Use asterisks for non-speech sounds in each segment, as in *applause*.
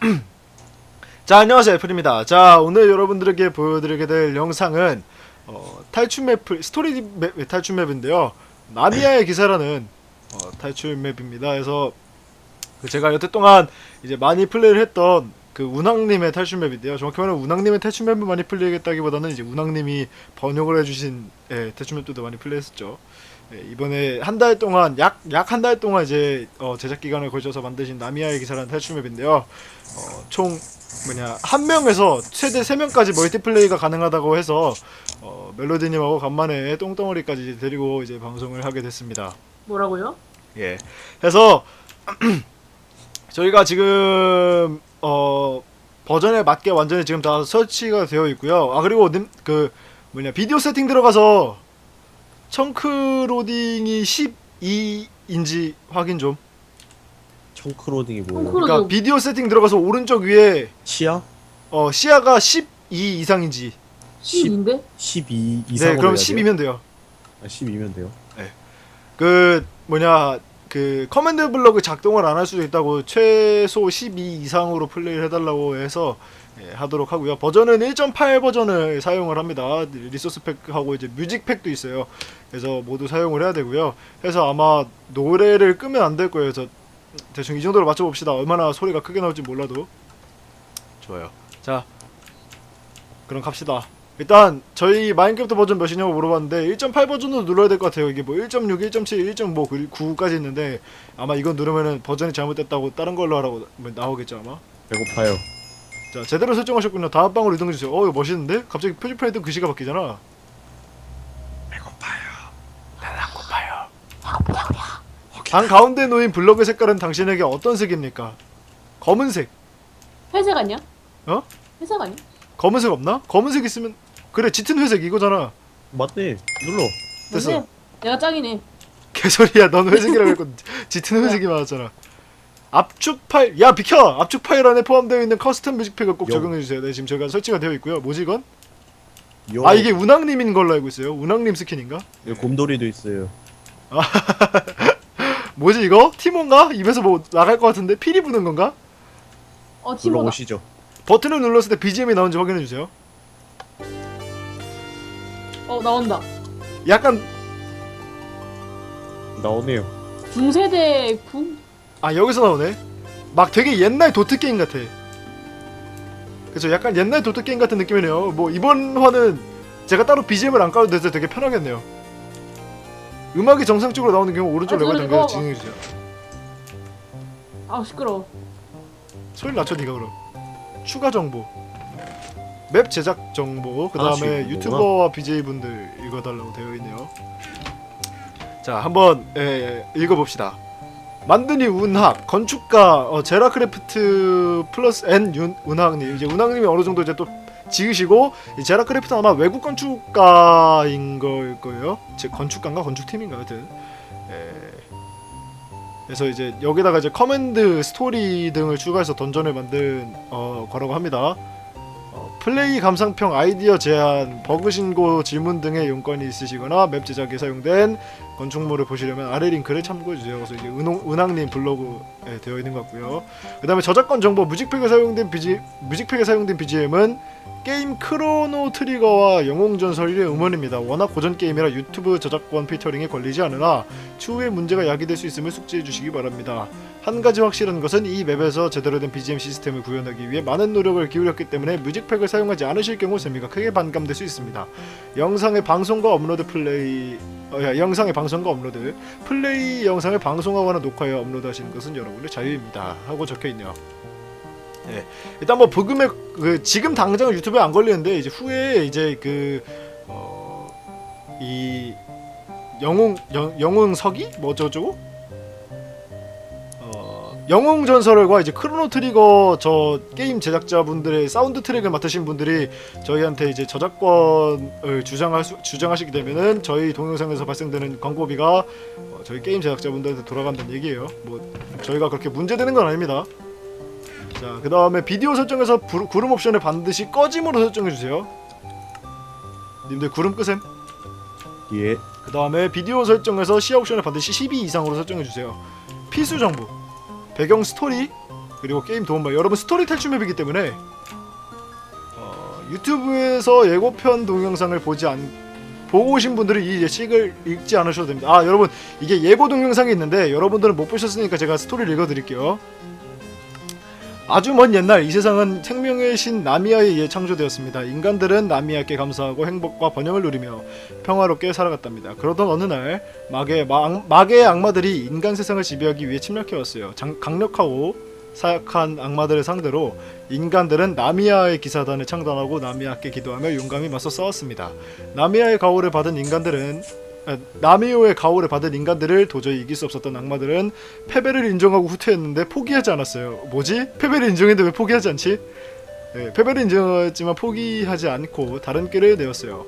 *clears throat* 자 안녕하세요. 애플입니다. 자 오늘 여러분들에게 보여드리게 될 영상은 어, 탈출 맵 스토리 맵 탈출 맵인데요. 나미아의 기사라는 어, 탈출 맵입니다. 그래서 그 제가 여태 동안 이제 많이 플레이를 했던 그 운항님의 탈출 맵인데요. 정확히 말하면 운항님의 탈출 맵을 많이 플레이했다기보다는 이제 운항님이 번역을 해주신 예, 탈출 맵들도 많이 플레이했었죠. 예, 이번에 한 달 동안 약 약 한 달 동안 이제 어, 제작 기간을 거쳐서 만드신 나미아의 기사라는 탈출 맵인데요 어, 총 뭐냐 한 명에서 최대 세 명까지 멀티플레이가 가능하다고 해서 어, 멜로디님하고 간만에 똥덩어리까지 데리고 이제 방송을 하게 됐습니다. 뭐라고요? 예. 그래서 *clears throat* 저희가 지금 어 버전에 맞게 완전히 지금 다 설치가 되어 있고요. 아 그리고 님, 그 뭐냐 비디오 세팅 들어가서 청크 로딩이 12인지 확인 좀. 청크로딩이 뭐예요? 청크로- 그러니까 비디오 세팅 들어가서 오른쪽 위에 시야? 어 시야가 12 이상인지. 10인데? 12 이상으로 네, 그럼 해야 돼요? 10이면 돼요. 아, 10이면 돼요. 그 뭐냐 그 커맨드 블럭을 작동을 안 할 수도 있다고 최소 12 이상으로 플레이를 해달라고 해서 예, 하도록 하고요. 버전은 1.8 버전을 사용을 합니다. 리소스 팩하고 이제 뮤직 팩도 있어요. 그래서 모두 사용을 해야 되고요. 그래서 아마 노래를 끄면 안 될 거예요. 그래서 대충 이 정도로 맞춰봅시다. 얼마나 소리가 크게 나올지 몰라도 좋아요. 자 그럼 갑시다. 일단 저희 마인크래프트 버전 몇이냐고 물어봤는데 1.8 버전도 눌러야 될 것 같아요. 이게 뭐 1.6, 1.7, 1.9까지 있는데 아마 이건 누르면은 버전이 잘못됐다고 다른 걸로 하라고 뭐 나오겠죠 아마. 배고파요. 자 제대로 설정하셨군요. 다음 방으로 이동해 주세요. 어 이거 멋있는데? 갑자기 표지판에 글씨가 바뀌잖아. 배고파요. 난 안 고파요. 방 가운데 놓인 블럭의 색깔은 당신에게 어떤 색입니까? 검은색. 회색 아니야? 어? 회색 아니야? 검은색 없나? 검은색 있으면 그래 짙은 회색 이거잖아. 맞네. 눌러. 됐어. 회색. 내가 짱이네. 개소리야 넌 회색이라고 했거든 *laughs* 짙은 회색이 많았잖아 압축 파일 야 비켜 압축 파일 안에 포함되어 있는 커스텀 뮤직팩을 꼭 영. 적용해 주세요 네 지금 저희가 설치가 되어 있고요 뭐지 이건? 요. 아 이게 운항님인 걸로 알고 있어요 운항님 스킨인가? 여기 곰돌이도 있어요. *laughs* 뭐지 이거? 티몬가? 입에서 뭐 나갈 것 같은데 필이 부는 건가? 어, 티모다. 눌러보시죠. 버튼을 눌렀을 때 BGM이 나오는지 확인해 주세요 어, 나온다. 약간 나오네요. 중세대 궁? 아 여기서 나오네 막 되게 옛날 도트 게임 같아 그쵸 약간 옛날 도트 게임 같은 느낌이네요 뭐 이번 화는 제가 따로 BGM을 안 깔아도 돼서 되게 편하겠네요 음악이 정상적으로 나오는 경우 오른쪽 아, 레버 소리 당겨서 꺼봐. 진행해 주세요. 아우, 시끄러워. 소리 낮춰 니가 그럼. 추가 정보. 맵 제작 정보. 그 다음에 하나씩 있는 유튜버와 BJ분들 읽어 달라고 되어 있네요. 자 한번 예, 예, 읽어 봅시다. 만드니 운학 건축가 어, 제라크래프트 플러스 N 윤, 운학님. 이제 운학님이 어느 정도 이제 또 지으시고 이 제라 크래프트 아마 외국 건축가인 걸 거예요 제 건축가인가 건축팀인가 하여튼 예. 그래서 이제 여기다가 이제 커맨드 스토리 등을 추가해서 던전을 만든 어, 거라고 합니다. 어, 플레이 감상평 아이디어 제안, 버그 신고 질문 등의 용건이 있으시거나 맵 제작에 사용된 건축물을 보시려면 아래 링크를 참고해 주세요. 그래서 이제 은홍, 은항님 블로그 에 되어 있는 것 같고요. 그다음에 저작권 정보 뮤직팩에 사용된 BG, 뮤직팩에 사용된 BGM은 게임 크로노 트리거와 영웅 전설 1의 음원입니다. 워낙 고전 게임이라 유튜브 저작권 피처링에 걸리지 않으나 추후에 문제가 야기될 수 있음을 숙지해 주시기 바랍니다. 한 가지 확실한 것은 이 맵에서 제대로 된 BGM 시스템을 구현하기 위해 많은 노력을 기울였기 때문에 뮤직팩을 사용하지 않으실 경우 재미가 크게 반감될 수 있습니다. 영상의 방송과 업로드 플레이 어, 야, 영상의 방송과 업로드 플레이 영상을 방송하거나 녹화해 업로드하시는 것은 여러 분의 자유입니다. 하고 적혀 있네요. 예. 일단 뭐 부금에 그 지금 당장 유튜브에 안 걸리는데 이제 후에 이제 그, 영웅 영, 영웅 서기 뭐 어쩌고저쩌고 어 영웅 전설과 이제 크로노 트리거 저 게임 제작자분들의 사운드 트랙을 맡으신 분들이 저희한테 이제 저작권을 주장할 수, 주장하시게 되면은 저희 동영상에서 발생되는 광고비가 어, 저희 게임 제작자분들한테 돌아간다는 얘기예요. 뭐 저희가 그렇게 문제되는 건 아닙니다. 자, 그 다음에 비디오 설정에서 부르- 구름 옵션을 반드시 꺼짐으로 설정해 주세요. 님들 구름 끄셈. 예. 그 다음에 비디오 설정에서 시야 옵션을 반드시 12 이상으로 설정해 주세요. 필수 정보, 배경 스토리, 그리고 게임 도움말 여러분 스토리 탈출 맵이기 때문에 어, 유튜브에서 예고편 동영상을 보지 않 보고 오신 분들은 이 예식을 읽지 않으셔도 됩니다. 아 여러분 이게 예고 동영상이 있는데 여러분들은 못 보셨으니까 제가 스토리를 읽어드릴게요. 아주 먼 옛날 이 세상은 생명의 신 나미아에 의해 창조되었습니다. 인간들은 나미아께 감사하고 행복과 번영을 누리며 평화롭게 살아갔답니다. 그러던 어느 날 마계 마, 마계의 악마들이 인간 세상을 지배하기 위해 침략해 왔어요. 장, 강력하고 사약한 악마들을 상대로 인간들은 나미아의 기사단을 창단하고 나미아께 기도하며 용감히 맞서 싸웠습니다. 나미아의 가호를 받은 인간들은 아, 나미오의 가호를 받은 인간들을 도저히 이길 수 없었던 악마들은 패배를 인정하고 후퇴했는데 포기하지 않았어요. 뭐지? 패배를 인정했는데 왜 포기하지 않지? 네, 패배를 인정했지만 포기하지 않고 다른 길을 내었어요.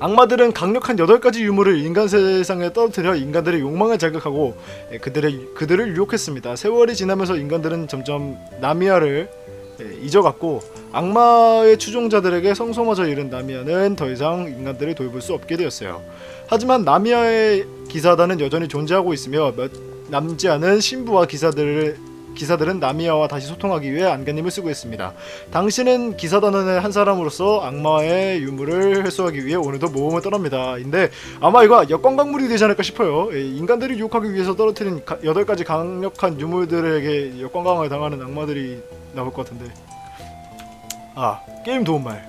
악마들은 강력한 여덟 가지 유물을 인간 세상에 떨어뜨려 인간들의 욕망을 자극하고 예, 그들의 그들을 유혹했습니다. 세월이 지나면서 인간들은 점점 나미아를 예, 잊어갔고 악마의 추종자들에게 성소마저 잃은 나미아는 더 이상 인간들을 돌볼 수 없게 되었어요. 하지만 나미아의 기사단은 여전히 존재하고 있으며 몇 남지 않은 신부와 기사들을 기사들은 나미아와 다시 소통하기 위해 안개님을 쓰고 있습니다. 당신은 기사단원의 한 사람으로서 악마의 유물을 회수하기 위해 오늘도 모험을 떠납니다. 인데 아마 이거 역관광물이 되지 않을까 싶어요. 예, 인간들이 유혹하기 위해서 떨어뜨린 가- 여덟 가지 강력한 유물들에게 역관광을 당하는 악마들이 나올 것 같은데. 아 게임 도움말.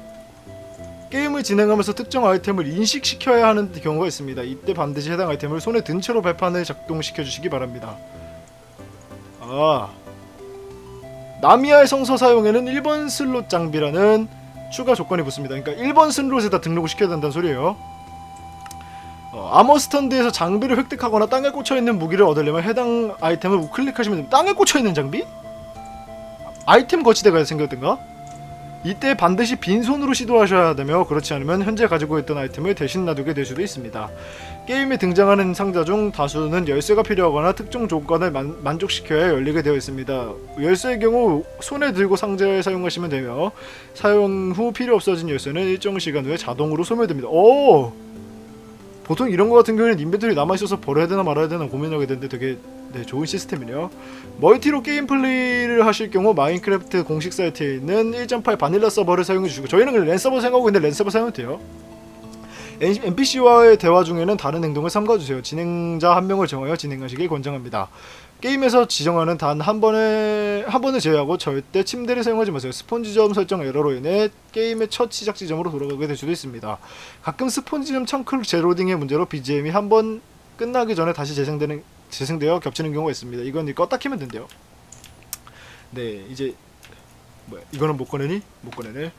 게임을 진행하면서 특정 아이템을 인식시켜야 하는 경우가 있습니다. 이때 반드시 해당 아이템을 손에 든 채로 발판을 작동시켜 주시기 바랍니다. 아 나미아의 성서 사용에는 1번 슬롯 장비라는 추가 조건이 붙습니다. 그러니까 1번 슬롯에다 등록을 시켜야 된다는 소리예요. 어, 아머 스탠드에서 장비를 획득하거나 땅에 꽂혀 있는 무기를 얻으려면 해당 아이템을 우클릭하시면 됩니다. 땅에 꽂혀 있는 장비? 아이템 거치대가 생겼던가? 이때 반드시 빈손으로 시도하셔야 되며 그렇지 않으면 현재 가지고 있던 아이템을 대신 놔두게 될 수도 있습니다. 게임에 등장하는 상자 중 다수는 열쇠가 필요하거나 특정 조건을 만, 만족시켜야 열리게 되어 있습니다. 열쇠의 경우 손에 들고 상자를 사용하시면 되며 사용 후 필요 없어진 열쇠는 일정 시간 후에 자동으로 소멸됩니다. 오! 보통 이런 거 같은 경우에는 인벤토리 남아 있어서 버려야 되나 말아야 되나 고민하게 되는데 되게 네, 좋은 시스템이네요. 멀티로 게임 플레이를 하실 경우 마인크래프트 공식 사이트에 있는 1.8 바닐라 서버를 사용해 주시고 저희는 그냥 랜 서버 사용하고 있는데 랜 서버 사용해도 돼요. NPC와의 대화 중에는 다른 행동을 삼가주세요. 진행자 한 명을 정하여 진행하시길 권장합니다. 게임에서 지정하는 단 한 번에 한 번을 제외하고 절대 침대를 사용하지 마세요. 스폰지 점 설정 에러로 인해 게임의 첫 시작 지점으로 돌아가게 될 수도 있습니다. 가끔 스폰지점 청클 제로딩의 문제로 BGM이 한 번 끝나기 전에 다시 재생되는 재생되어 겹치는 경우가 있습니다. 이건 이 껐다 키면 된대요. 네, 이제 뭐야? 이거는 못 꺼내니? 못 꺼내네.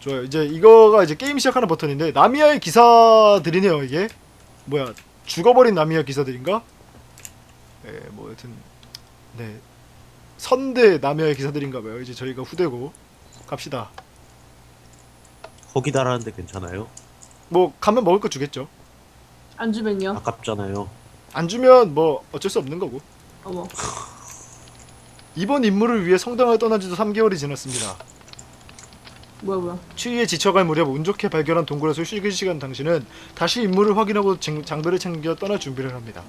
좋아요. 이제 이거가 이제 게임 시작하는 버튼인데 나미아의 기사들이네요. 이게 뭐야? 죽어버린 나미아 기사들인가? 네, 뭐 여튼 네 선대 나미아의 기사들인가봐요. 이제 저희가 후대고 갑시다. 거기 달하는데 괜찮아요? 뭐 가면 먹을 거 주겠죠. 안 주면요? 아깝잖아요. 안 주면 뭐 어쩔 수 없는 거고. 어머. *laughs* 이번 임무를 위해 성당을 떠난 지도 3개월이 지났습니다. 뭐야 뭐야. 추위에 지쳐갈 무렵 운 좋게 발견한 동굴에서 휴식 시간 당신은 다시 임무를 확인하고 쟁- 장비를 챙겨 떠날 준비를 합니다.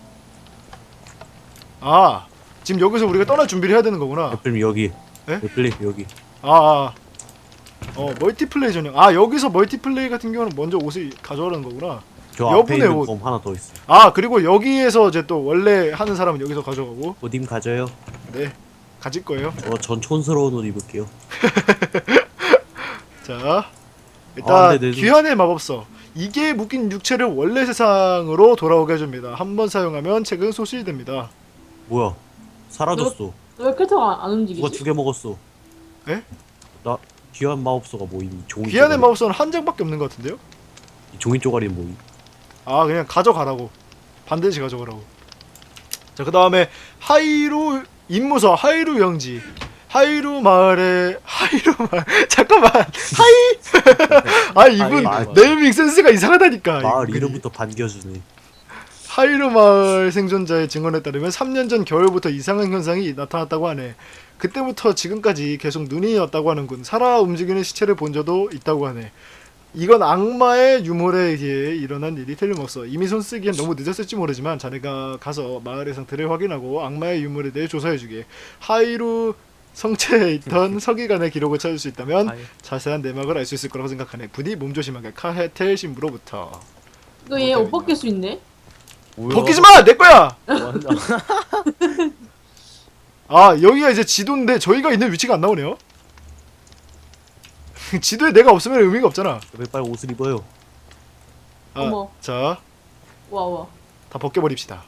아, 지금 여기서 우리가 떠날 준비를 해야 되는 거구나. 애플님 여기. 에? 애플님 여기. 아, 아. 어, 멀티플레이 전용. 아, 여기서 멀티플레이 같은 경우는 먼저 옷을 가져오라는 거구나. 저 여분의 있는 옷. 검 하나 더 있어요. 아, 그리고 여기에서 이제 또 원래 하는 사람은 여기서 가져가고. 어딘 가져요? 네. 가질 거예요. 저전 촌스러운 옷 입을게요. *laughs* 자, 일단 아, 근데 내 눈- 귀환의 마법서. 이게 묶인 육체를 원래 세상으로 돌아오게 해줍니다. 한 번 사용하면 책은 소실됩니다. 뭐야? 사라졌어. 너왜 캐릭터가 안- 누가 움직이지? 두 개 먹었어. 에? 나 귀한 마법서가 뭐임? 이 종이 귀환의 쪼가리. 마법서는 한 장밖에 없는 것 같은데요? 이 종이 쪼가리는 뭐임? 아 그냥 가져가라고 반드시 가져가라고 자 그 다음에 하이루 임무서 하이루 영지 하이루 마을에 *laughs* *laughs* 하이루 마을 잠깐만 하이 아 이분 네이밍 센스가 이상하다니까 마을 이분이. 이름부터 반겨주네. 하이루 마을 생존자의 증언에 따르면 3년 전 겨울부터 이상한 현상이 나타났다고 하네. 그때부터 지금까지 계속 눈이 왔다고 하는군. 살아 움직이는 시체를 본 적도 있다고 하네. 이건 악마의 유물에 의해 일어난 일이 틀림없어. 이미 손쓰기엔 너무 늦었을지 모르지만 자네가 가서 마을의 상태를 확인하고 악마의 유물에 대해 조사해주게. 하이루 성체에 있던 *laughs* 서기관의 기록을 찾을 수 있다면 아예. 자세한 내막을 알 수 있을 거라고 생각하네. 부디 몸조심하게. 카헤텔 신부로부터. 이거 얘옷 벗길 수 있네? 벗기지 마! 내 거야! *laughs* 아 여기가 이제 지도인데 저희가 있는 위치가 안 나오네요. *laughs* 지도에 내가 없으면 의미가 없잖아. 왜 빨리 옷을 입어요? 아, 어머. 자, 와, 와. 다 벗겨버립시다.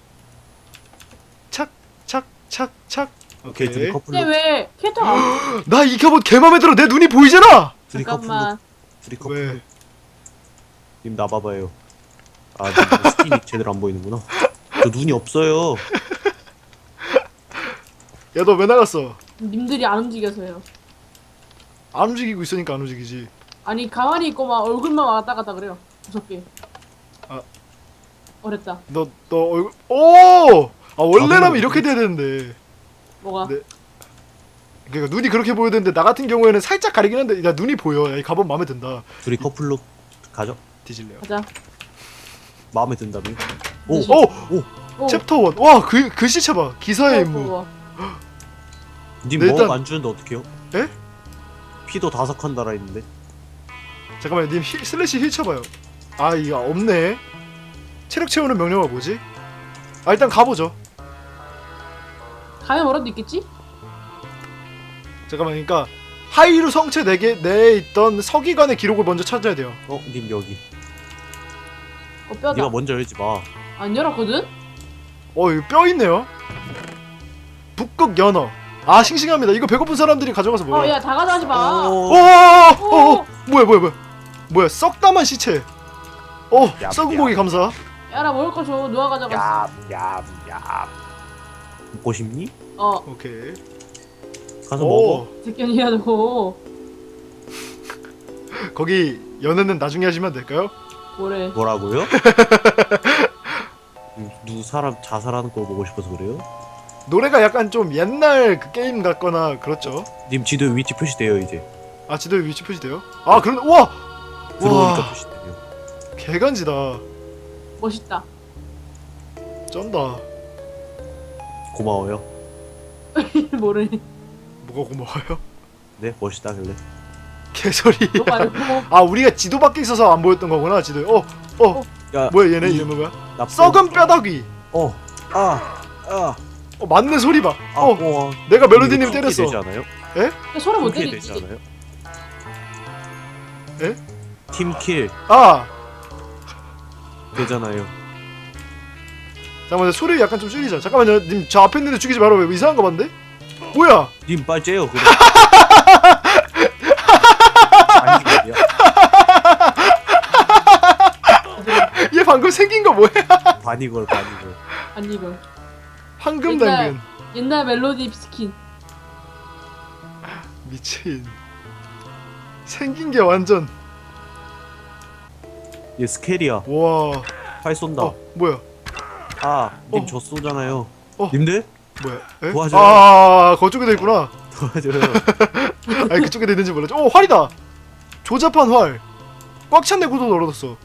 착, 착, 착, 착. 오케이 둘이 오케이. 커플로 근데 왜 캐릭터가 안 *gasps* 나 이 갑옷 개 맘에 들어. 내 눈이 보이잖아. 둘이 커플로 잠깐만. 둘이 커플로 왜? 님 나봐봐요 아님 스킨이 제대로 안 보이는구나 저 눈이 없어요 야, 너 왜 나갔어? 님들이 안 움직여서요. 안 움직이고 있으니까 안 움직이지. 아니 가만히 있고 막 얼굴만 왔다 갔다 그래요. 무섭게. 아. 어렵다. 너, 너 얼굴. 오! 아 원래라면 가보면 이렇게 돼야 되는데. 뭐가? 네. 그러니까 눈이 그렇게 보여야 되는데 나 같은 경우에는 살짝 가리긴 한데 나 눈이 보여. 야, 이 갑옷 마음에 든다. 둘이 커플로 가죠 뒤질래요. 가자. 마음에 든다며 오! 네. 오! 오. 챕터 1. 와, 그 글씨 쳐봐. 기사의 임무. 어, 어, 님 네, 먹 일단- 안 주는데 어떡해요? 에? 피도 다섯 칸 달아 있는데 잠깐만요. 님 힐, 슬래시 힐 쳐봐요. 아, 이거 없네. 체력 채우는 명령어가 뭐지? 아, 일단 가보죠. 가면 뭐라도 있겠지? 잠깐만, 그러니까 하이루 성체 4개 내에 있던 서기관의 기록을 먼저 찾아야 돼요. 어? 님 여기 어 뼈다. 네가 먼저 열지 마 안 열었거든? 어, 여기 뼈 있네요. 북극 연어. 아, 싱싱합니다. 이거 배고픈 사람들이 가져가서 먹어요. 어야다 가져가지 마. 오, 오, 오, 오, 오, 오, 뭐야, 뭐야, 뭐야. 뭐야, 썩다만 시체. 어, 야, 썩은 야. 고기 감사. 야 나 먹을 거 줘. 누가 가져갔어? 얌얌얌 먹고 싶니? 어 오케이. 가서 오, 먹어 새끼야 너. 거기 연애는 나중에 하시면 될까요? 뭐래? 뭐라고요? 음, *laughs* 누 사람 자살하는 걸 보고 싶어서 그래요? 노래가 약간 좀 옛날 그 게임 같거나 그렇죠. 님 지도에 위치 표시돼요 이제 아 지도에 위치 표시돼요? 아 그런 우와 들어오니까 와 표시돼요 개간지다 멋있다. 쩐다 고마워요 *laughs* 뭐래? 뭐가 고마워요? 네 멋있다 그래 개소리. 아 우리가 지도 밖에 있어서 안 보였던 거구나 지도에 어어. 야 뭐야 얘네 이- 이름은 뭐야? 나 썩은 뼈다귀. 어 아 아. 어 맞는 소리 봐. 아, 어. 어, 내가 멜로디님 이거 때렸어. 되지 않아요? 야, 서로 못. 되지 않아요? 에? 팀킬. 아. 되잖아요. 잠깐만 소리 약간 좀 줄이자. 잠깐만요 님 저 앞에 있는데 죽이지 말아 왜 이상한 거 봤는데? 뭐야? 님 째요 그래 *laughs* 아니 말이야 얘 방금 생긴 거 뭐야? *laughs* 반이걸 반이걸 아니 이거 황금 옛날- 당근 옛날 멜로디 스킨. 미친 생긴 게 완전 얘 스케리야 와 활 쏜다 어, 뭐야 아님 어. 저 쏘잖아요 어. 님들 뭐야? 에? 도와줘요. 아, 그쪽에도 있구나. *laughs* 도와줘요 *laughs* 아니 그쪽에도 있는지 몰랐지. 어, 활이다. 조잡한 활. 꽉 찬 내 구도 널어뒀어. 요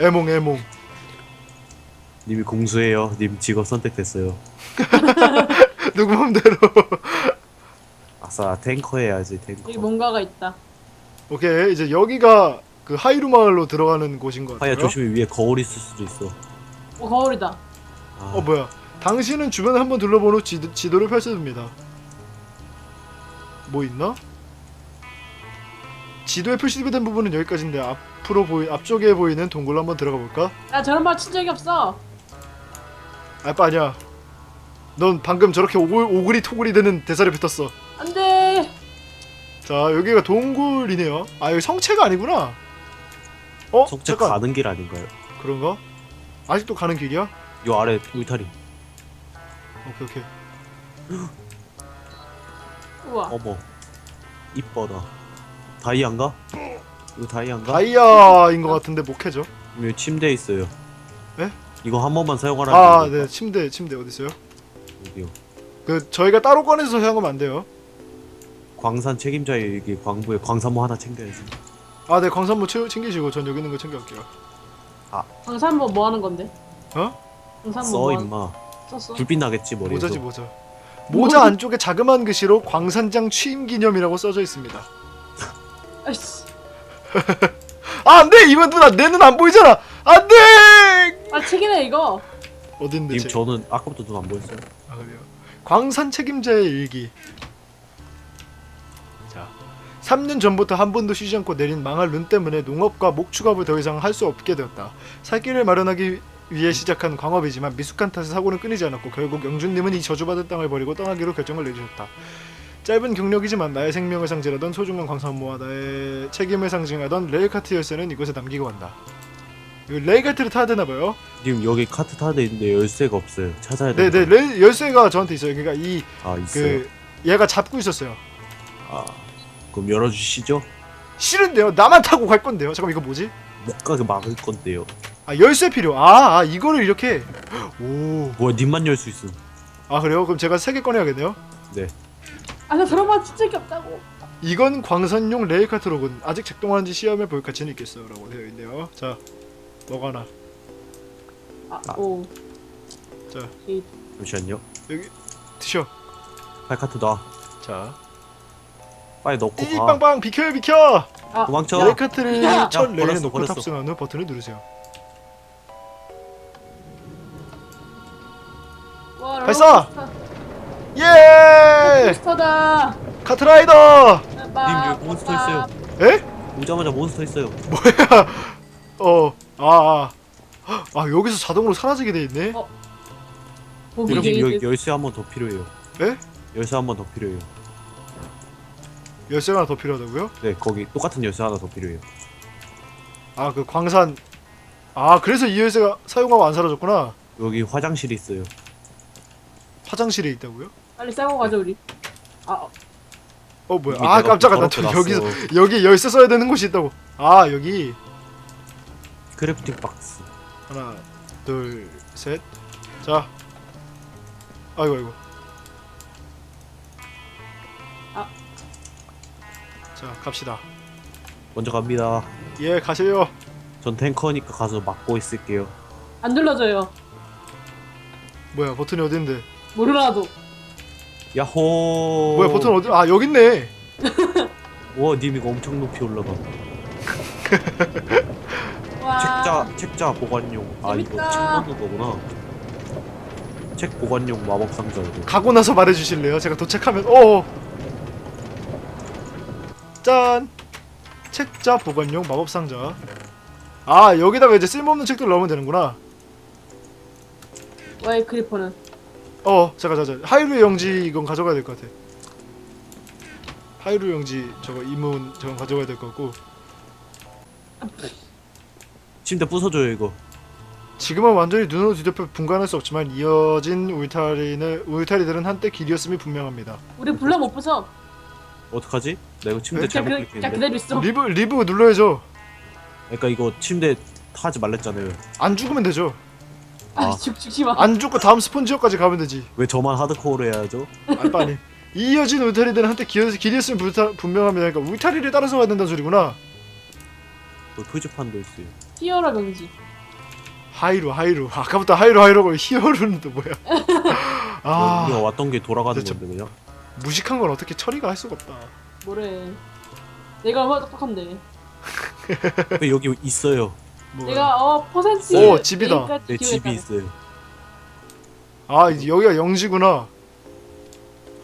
애몽 애몽. 님이 공수해요 님 직업 선택됐어요 *laughs* 누구 맘대로. 아싸 탱커 해야지 탱커 여기 뭔가가 있다. 오케이 이제 여기가 그 하이루 마을로 들어가는 곳인 것 같아요. 하야 조심히 위에 거울 있을 수도 있어 어 거울이다. 아, 어 뭐야? 당신은 주변을 한번 둘러본 후 지도, 지도를 펼쳐줍니다. 뭐 있나? 지도에 표시된 부분은 여기까지인데 앞 으로 보이 앞쪽에 보이는 동굴로 한번 들어가 볼까? 야 저런 말 친 적이 없어. 알바 아니야. 넌 방금 저렇게 오글, 오글이 토글이 되는 대사를 뱉었어. 안돼. 자 여기가 동굴이네요. 아 여기 성체가 아니구나. 어? 석재 잠깐 가는 길 아닌가요? 그런가? 아직도 가는 길이야? 요 아래 울타리 오케이 오케이. 우와. 어머 이뻐라 다이아인가? 이거 다이아인가? 다이아인 것 같은데 목해죠? 여기 침대 있어요 네? 이거 한 번만 사용하라는 아? 네 침대 침대 어디 있어요? 여기요 그 저희가 따로 꺼내서 사용하면 안 돼요. 광산 책임자에게 광부에 광산모 하나 챙겨야지. 아, 네, 광산모 채- 챙기시고 전 여기 있는 거 챙겨갈게요. 광산모 뭐 하는 건데? 어? 광산모 써 뭐 하는- 임마. 썼어. 불빛 나겠지 머리에서. 모자지 모자. 모자 안쪽에 자그마한 글씨로 광산장 취임 기념이라고 써져 있습니다. 아이씨. 아, 안 돼! 이번 누나, 내 눈 안 보이잖아! 안 돼! 아 책이네 이거. 어딘데, 님 쟤? 저는 아까부터 눈 안 보였어요. 아, 그래요? 광산 책임자의 일기. 자. 3년 전부터 한 번도 쉬지 않고 내린 망할 눈 때문에 농업과 목축업을 더 이상 할 수 없게 되었다. 살 길을 마련하기 위해 시작한 광업이지만 미숙한 탓에 사고는 끊이지 않았고 결국 영준님은 이 저주받은 땅을 버리고 떠나기로 결정을 내리셨다. 짧은 경력이지만 나의 생명을 상징하던 소중한 광산모와 나의 책임을 상징하던 레일 카트 열쇠는 이곳에 남기고 간다. 이거 레일 카트를 타야 되나 봐요. 님 여기 카트 타야 되는데 열쇠가 없어요. 찾아야 돼. 네네 레일 열쇠가 저한테 있어요. 그러니까 이아 있어요. 그 얘가 잡고 있었어요. 아 그럼 열어주시죠. 싫은데요. 나만 타고 갈 건데요. 잠깐 이거 뭐지? 못 가게 막을 건데요. 아 열쇠 필요. 아, 아 이거를 이렇게. 오. 뭐야 님만 열 수 있음. 아 그래요? 그럼 제가 세 개 꺼내야겠네요. 네. 아나 들어봐 진짜 게 없다고. 이건 광선용 레일카트로군. 아직 작동하는지 시험해 볼 가치는 있겠어라고 되어 있네요. 자, 뭐가 하나. 아, 아. 오. 자. 이- 잠시만요. 여기 드셔. 팔카트 놔. 자, 빨리 넣고 가. 띠빵빵 비켜요 비켜. 아, 도망쳐. 레일카트를 야! 첫 레일에 버렸어, 놓고 버렸어. 탑승한 후 버튼을 누르세요. 와, 발사! 롤 예! 몬스터다. 카트라이더. 님, 여기 몬스터 있어요. 에? 오자마자 몬스터 있어요. *laughs* 어, 아, 아, 아 여기서 자동으로 사라지게 돼 있네. 어. 님 되게 여, 열쇠 한 번 더 필요해요. 에? 열쇠 한 번 더 필요해요. 열쇠가 하나 더 필요하다고요? 네 거기 똑같은 열쇠 하나 더 필요해요. 아, 그 광산. 아, 그래서 이 열쇠가 사용하고 안 사라졌구나. 여기 화장실이 있어요. 화장실에 있다고요? 빨리 싸고 가자 우리. 아, 어, 어, 뭐야? 아, 깜짝아. 나 더럽게 저 여기서. 여기 열쇠 써야 되는 곳이 있다고. 아, 여기 크래프팅 박스. 하나, 둘, 셋. 자. 아이고, 아이고. 아. 자, 갑시다. 먼저 갑니다. 예, 가세요. 전 탱커니까 가서 막고 있을게요. 안 눌러져요. 뭐야, 버튼이 어딘데? 모르나도. 야호. 뭐야, 버튼 어디? 아, 여기 있네. *laughs* 와, 님 이거 엄청 높이 올라가. 와. 책자 책자 보관용. 아 이거 재밌다. 책 넣는 거구나. 책 보관용 마법 상자 이거. 가고 나서 말해 주실래요? 제가 도착하면 어. 짠. 책자 보관용 마법 상자. 아, 여기다가 이제 쓸모없는 책들 넣으면 되는구나. 와이 크리퍼는. 어, 잠깐 잠깐. 하이루 영지 이건 가져가야 될 것 같아. 하이루 영지 저거 이문 저건 가져가야 될 것 같고. 침대 부숴줘요 이거. 지금은 완전히 눈으로 뒤덮여 분간할 수 없지만 이어진 울타리는 울타리들은 한때 길이었음이 분명합니다. 우리 불러 못 부숴. 어떡하지? 나 이거 침대 네? 그냥, 잘못 그냥 클릭했는데. 그대로 있어. 리브 리브 눌러야죠. 그러니까 이거 침대 타지 말랬잖아요. 안 죽으면 되죠. 아, 아. 죽 죽지 마. 안 죽고 다음 스폰 지역까지 가면 되지. 왜 저만 하드코어로 해야죠? 아 빨리. *laughs* 이어진 울타리들은 한때 길- 불타, 분명합니다. 그러니까 울타리를 따라서 가야 된다는 소리구나. 그 표지판도 있어요. 히어로 경지. 하이루 하이루. 아까부터 하이루 하이루고 히어루는 또 뭐야? *laughs* 아 우리가 왔던 게 돌아가는. 건데 그냥. 무식한 건 어떻게 처리가 할 수가 없다. 뭐래. 내가 얼마나 똑똑한데. 왜 *laughs* 여기 있어요? 뭐가. 내가 어 퍼센트. 오, 집이다. 여기까지 내 집이. 있어요. 아 여기가 영지구나.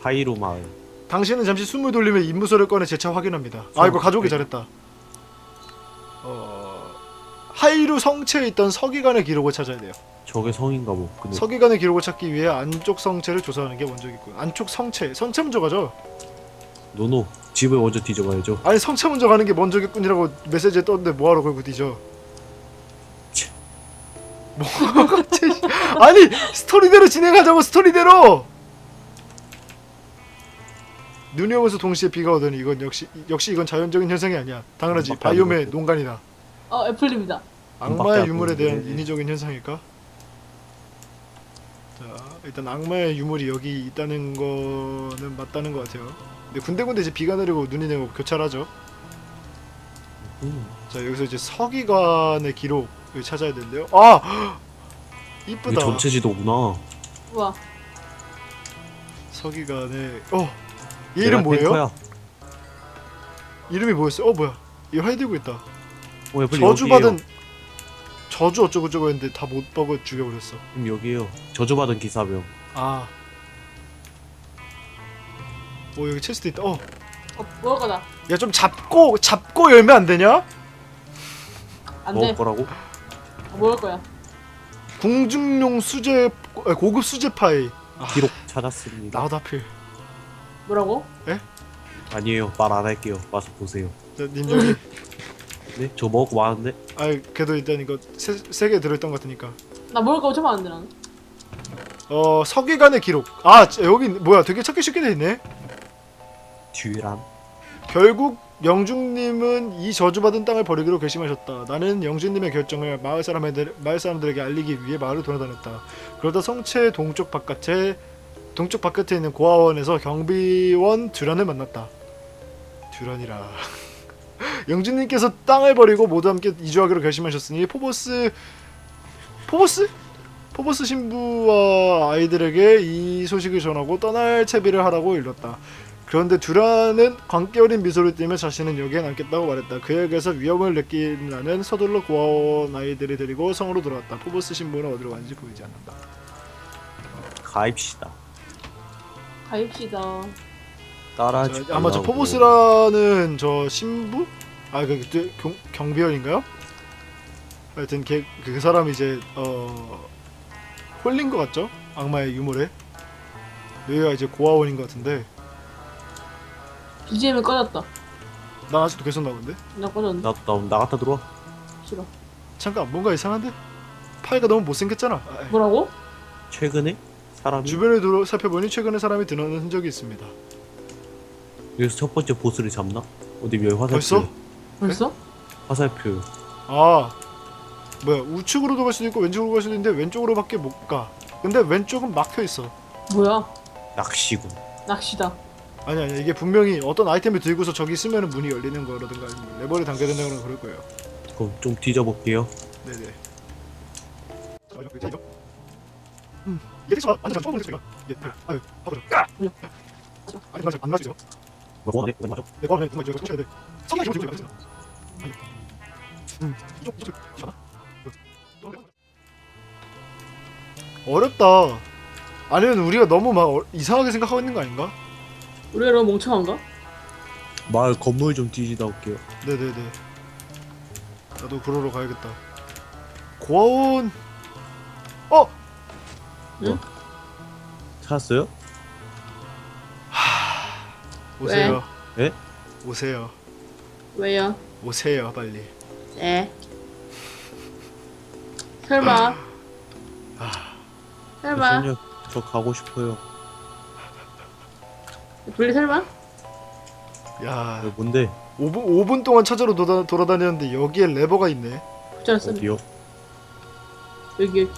하이로 마을. 당신은 잠시 숨을 돌리며 임무서를 꺼내 재차 확인합니다. 아 이거 가져오기 잘했다. 어 하이루 성체에 있던 서기관의 기록을 찾아야 돼요. 저게 성인가 뭐. 근데 서기관의 기록을 찾기 위해 안쪽 성체를 조사하는 게 먼저겠고요. 안쪽 성체, 성체 먼저 가죠. 노노 집을 먼저 뒤져가야죠. 아니 성체 먼저 가는 게 먼저겠군이라고 메시지에 떴는데 뭐하러 걸고 뒤져. 치. 뭐가 갑자기 아니 스토리대로 진행하자고 스토리대로. 눈이 오면서 동시에 비가 오더니 이건 역시 역시 이건 자연적인 현상이 아니야. 당연하지 안 바이옴의. 농간이다. 어 애플입니다. 악마의 안 유물에 대한. 인위적인 현상일까? 자 일단 악마의 유물이 여기 있다는 거는 맞다는 것 같아요. 근데 군데군데 이제 비가 내리고 눈이 내리고 교차하죠. 음. 자 여기서 이제 서기관의 기록을 찾아야 되는데요. 아 *gasps* 이게 이쁘다. 전체 지도구나. 우와. 서기관의 어얘 내가 이름 뭐예요? 이름이 뭐였어요? 어 뭐야? 얘활 들고 있다. 어, 저주받은 저주 어쩌고 저쩌고 했는데 다 못 먹어 죽여버렸어. 여기에요. 여기에요. 저주받은 기사병. 아. 오 여기 체스트 있다. 어. 어, 먹을 거다. 야 좀 잡고 잡고 열면 안 되냐? 안 먹을 돼. 거라고? 어, 먹을 거야. 궁중용 수제 아, 고급 수제 파이. 기록 찾았습니다. 나도 하필. 뭐라고? 아니에요. 말 안 할게요. 와서 보세요. 자, 님 여기. 네? 저 먹고 왔는데? 아 그래도 일단 이거 세개 들어있던 것 같으니까. 나 먹을 거 엄청 많은데 나는. 어 서기관의 기록. 아 자, 여기 뭐야? 되게 찾기 쉽게 돼 있네. 듀란. 결국 영중님은 이 저주받은 땅을 버리기로 결심하셨다. 나는 영중님의 결정을 마을 사람들 마을 사람들에게 알리기 위해 마을을 돌아다녔다. 그러다 성체 동쪽 바깥에 동쪽 바깥에 있는 고아원에서 경비원 듀란을 만났다. 듀란이라. *laughs* 영준님께서 땅을 버리고 모두 함께 이주하기로 결심하셨으니 포보스 포보스 포보스 신부와 아이들에게 이 소식을 전하고 떠날 채비를 하라고 일렀다. 그런데 듀란은 광기 어린 미소를 띠며 자신은 여기에 남겠다고 말했다. 그에게서 위험을 느끼는 서둘러 고아원 아이들을 데리고 성으로 돌아왔다. 포보스 신부는 어디로 가는지 보이지 않는다. 가입시다. 가입시다. 따라하지 자, 아마 저 말라고. 포보스라는 저 신부? 아, 그, 그 경, 경비원인가요? 하여튼 걔, 그 사람이 이제 어 홀린 것 같죠? 악마의 유물에. 여기가 이제 고아원인 것 같은데 BGM은 꺼졌다. 난 아직도 계속 나오는데? 나 꺼졌는데. 나, 나 나갔다 들어와. 싫어. 잠깐 뭔가 이상한데? 파이가 너무 못생겼잖아. 아, 뭐라고? 최근에 사람이 주변을 둘러 살펴보니 최근에 사람이 드러난 흔적이 있습니다. 여기서 첫 번째 보스를 잡나? 어디 여기 화살표. 벌써? 벌써? 화살표. 아 뭐야 우측으로도 갈 수도 있고 왼쪽으로 갈 수도 있는데 왼쪽으로밖에 못 가. 근데 왼쪽은 막혀 있어. 뭐야? 낚시군. 낚시다. 아니 아니 이게 분명히 어떤 아이템을 들고서 저기 쓰면 문이 열리는 거라든가 아니면 레버를 당겨야 된다거나 그럴 거예요. 그럼 좀 뒤져볼게요. 네네. 음 이게 저 완전 처음 보는 제가 이게 아유 봐보자. 그냥. 아니 맞아 안 맞으죠? 뭐 하네? 맞아. 내 거는 정말 이거 쳐야 돼. 성격이 기분 좋지 않아. 음 이쪽 이쪽 이쪽 어렵다. 아니면 우리가 너무 막 어, 이상하게 생각하고 있는 거 아닌가? 우리가 너무 멍청한가? 마을 건물 좀 뒤지다 올게요. 네네네. 나도 그러러 가야겠다. 고아원. 어 찾았어요? 오세요. 왜? 오세요. 왜요? 오세요 빨리. 네. 설마. 설마. 잠시만요. 저 가고 싶어요. 분리 설마? 야왜 뭔데? 5분 5분 동안 찾으러 돌아, 돌아다녔는데 여기에 레버가 있네. 붙였어. 어디요? 여기 여기.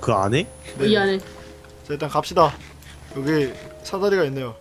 그 안에? 네. 이 안에. 자 일단 갑시다. 여기 사다리가 있네요.